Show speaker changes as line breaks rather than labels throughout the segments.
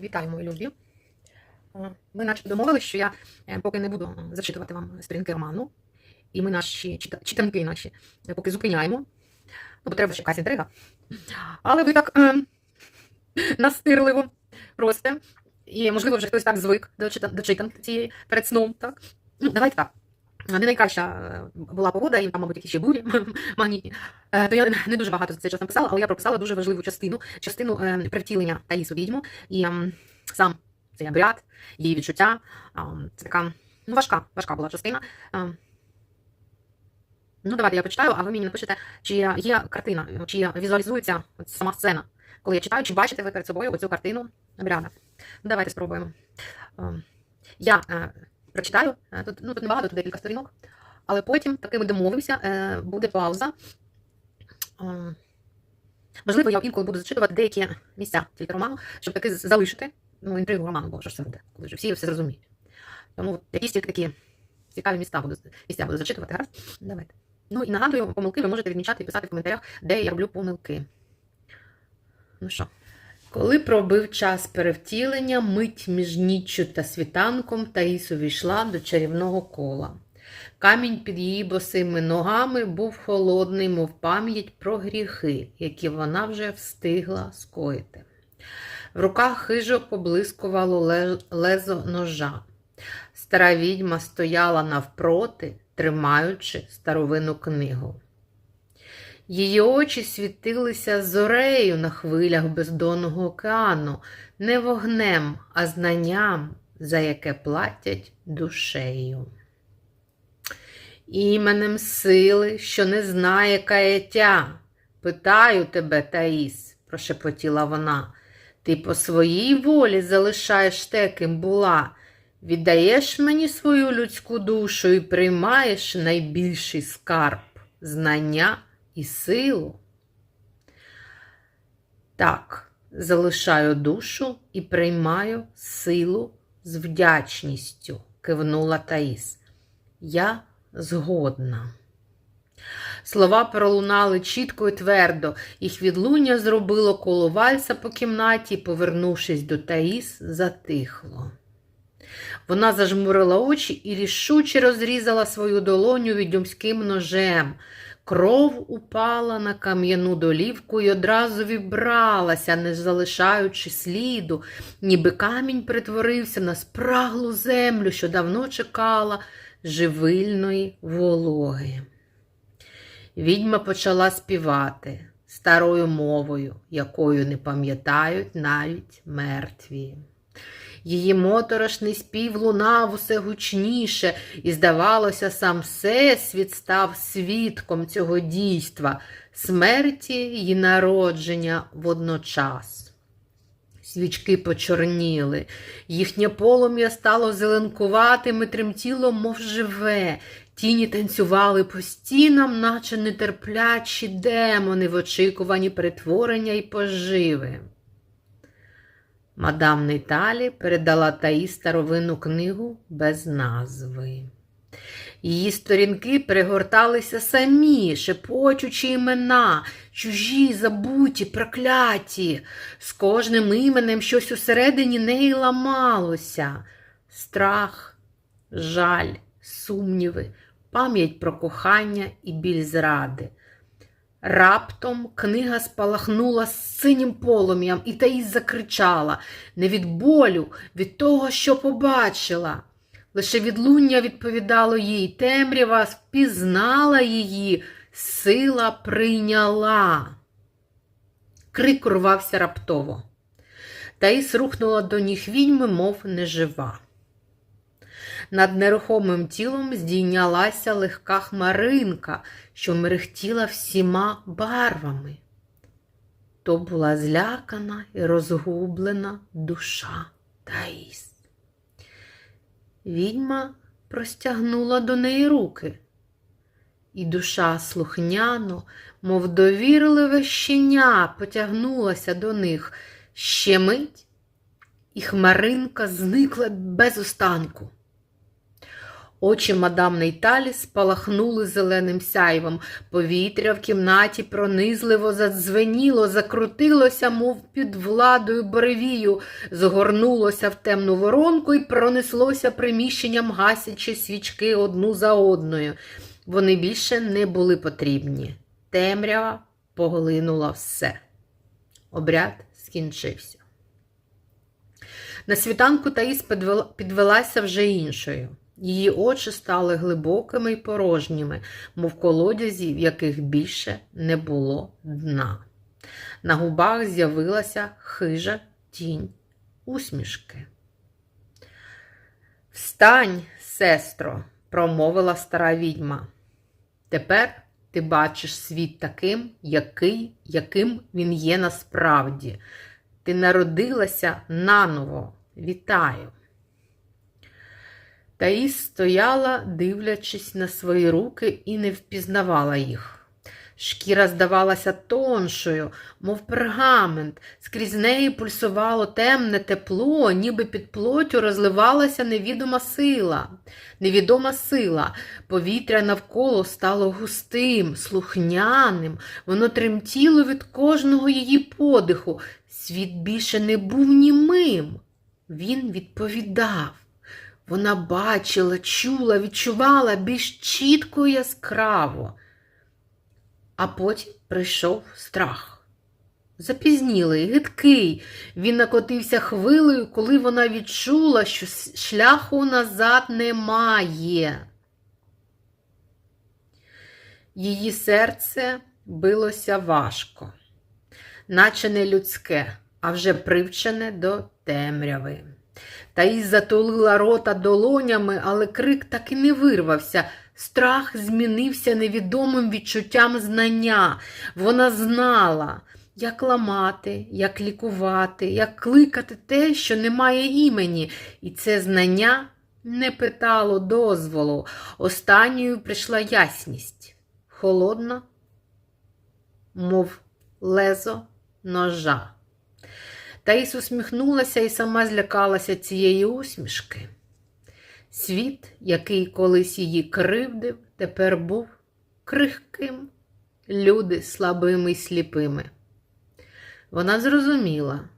Вітаю, мої любі. Е, Ми наче домовилися, що я е, поки не буду зачитувати вам сторінки роману, і ми наші читанки наші е, поки зупиняємо. Ну, бо треба ще якась інтрига. Але ви так е, настирливо просите. І, можливо, вже хтось так звик до читанки цієї перед сном. Так? Ну, давайте так. Не найкраща е, була погода, і там, мабуть, якісь ще бурі магнітні. Е, То я не дуже багато за цей час написала, але я прописала дуже важливу частину, частину е, привтілення Таїсу відьму. І ем, сам цей обряд, її відчуття. ем, Це така ну, важка, важка була частина. Ем, Ну, давайте я почитаю, а ви мені напишете, чи є картина, чи візуалізується сама сцена. Коли я читаю, чи бачите ви перед собою оцю картину обряду. Ну, давайте спробуємо. Я е, прочитаю, е, тут, ну, тут небагато, тут декілька сторінок, але потім таки ми домовимося, е, буде пауза. Ем, Можливо, я інколи буду зачитувати деякі місця тільки роману, щоб таки залишити ну, інтригу роману, бо що ж це буде, коли вже всі все зрозуміють. Тому якісь тільки такі цікаві місця буду, місця буду зачитувати. Гаразд? Давайте. Ну і нагадую, помилки ви можете відмічати і писати в коментарях, де я роблю помилки. Ну що? Коли пробив час перевтілення, мить між ніччю та світанком Таїс увійшла до чарівного кола. Камінь під її босими ногами був холодний, мов пам'ять про гріхи, які вона вже встигла скоїти. В руках хижо поблискувало лезо ножа. Стара відьма стояла навпроти, тримаючи старовинну книгу. Її очі світилися зорею на хвилях бездонного океану, не вогнем, а знанням, за яке платять душею. Іменем сили, що не знає каяття. Питаю тебе, Таїс, прошепотіла вона. Ти по своїй волі залишаєш те, ким була, віддаєш мені свою людську душу і приймаєш найбільший скарб знання і силу. Так, залишаю душу і приймаю силу з вдячністю, кивнула Таїс. Я згодна. Слова пролунали чітко і твердо, їх відлуння зробило коло вальса по кімнаті повернувшись до Таїс, затихло. Вона зажмурила очі і рішуче розрізала свою долоню відьомським ножем. Кров упала на кам'яну долівку і одразу вібралася, не залишаючи сліду, ніби камінь перетворився на спраглу землю, що давно чекала живильної вологи. Відьма почала співати старою мовою, якою не пам'ятають навіть мертві. Її моторошний спів лунав усе гучніше, і, здавалося, сам всесвіт став свідком цього дійства, смерті і народження водночас. Свічки почорніли, їхнє полум'я стало зеленкуватим і тремтіло, мов живе. Тіні танцювали по стінам, наче нетерплячі демони в очікуванні перетворення і поживи. Мадам Нейталі передала Таї старовинну книгу без назви. Її сторінки перегорталися самі, шепочучи імена, чужі, забуті, прокляті. З кожним іменем щось усередині неї ламалося. Страх, жаль, сумніви, пам'ять про кохання і біль зради. Раптом книга спалахнула з синім полум'ям, і Таїс закричала не від болю, від того, що побачила. Лише відлуння відповідало їй, темрява впізнала її, сила прийняла. Крик урвався раптово. Таїс рухнула до ніг відьми, мов нежива. Над нерухомим тілом здійнялася легка хмаринка, що мерехтіла всіма барвами. То була злякана і розгублена душа Таїс. Відьма простягнула до неї руки, і душа слухняно, мов довірливе щеня, потягнулася до них ще мить, і хмаринка зникла без останку. Очі мадам Нейталі спалахнули зеленим сяйвом. Повітря в кімнаті пронизливо задзвеніло, закрутилося, мов під владою буревію, згорнулося в темну воронку і пронеслося приміщенням, гасячи свічки одну за одною. Вони більше не були потрібні. Темрява поглинула все. Обряд скінчився. На світанку Таїс підвелася вже іншою. Її очі стали глибокими й порожніми, мов колодязі, в яких більше не було дна. На губах з'явилася хижа тінь усмішки. Встань, сестро, промовила стара відьма. Тепер ти бачиш світ таким, який, яким він є насправді. Ти народилася наново. Вітаю. Таїс стояла, дивлячись на свої руки, і не впізнавала їх. Шкіра здавалася тоншою, мов пергамент, скрізь неї пульсувало темне тепло, ніби під плоттю розливалася невідома сила. Невідома сила. Повітря навколо стало густим, слухняним, воно тремтіло від кожного її подиху. Світ більше не був німим. Він відповідав. Вона бачила, чула, відчувала більш чітко і яскраво. А потім прийшов страх. Запізнілий, гидкий. Він накотився хвилею, коли вона відчула, що шляху назад немає. Її серце билося важко, наче не людське, а вже привчене до темряви. Таїс затулила рота долонями, але крик так і не вирвався. Страх змінився невідомим відчуттям знання. Вона знала, як ламати, як лікувати, як кликати те, що не має імені. І це знання не питало дозволу. Останньою прийшла ясність, холодна, мов лезо ножа. Таїс усміхнулася і сама злякалася цієї усмішки. Світ, який колись її кривдив, тепер був крихким, люди слабими й сліпими. Вона зрозуміла,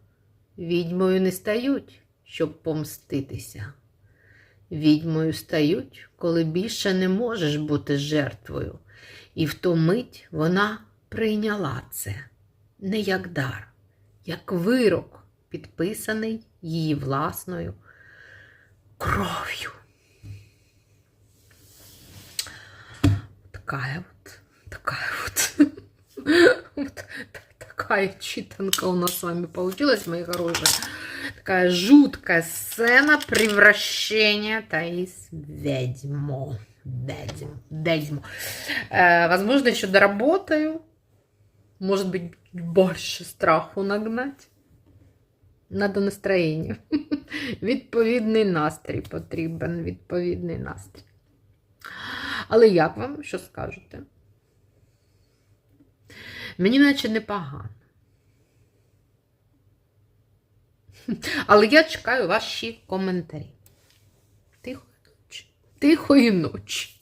відьмою не стають, щоб помститися. Відьмою стають, коли більше не можеш бути жертвою. І в ту мить вона прийняла це не як дар, як вирок, підписаний її власною кров'ю. Такая вот, такая вот, вот такая читанка у нас с вами получилась, мои хорошие. Такая жуткая сцена превращения Таис в ведьму. Ведьму. Ведьму. Э, возможно, еще доработаю. Может быть, больше страху нагнать. Надо настроєння. Відповідний настрій потрібен, відповідний настрій. Але як вам, що скажете? Мені наче непогано. Але я чекаю ваші коментарі. Тихої ночі. Тихої ночі.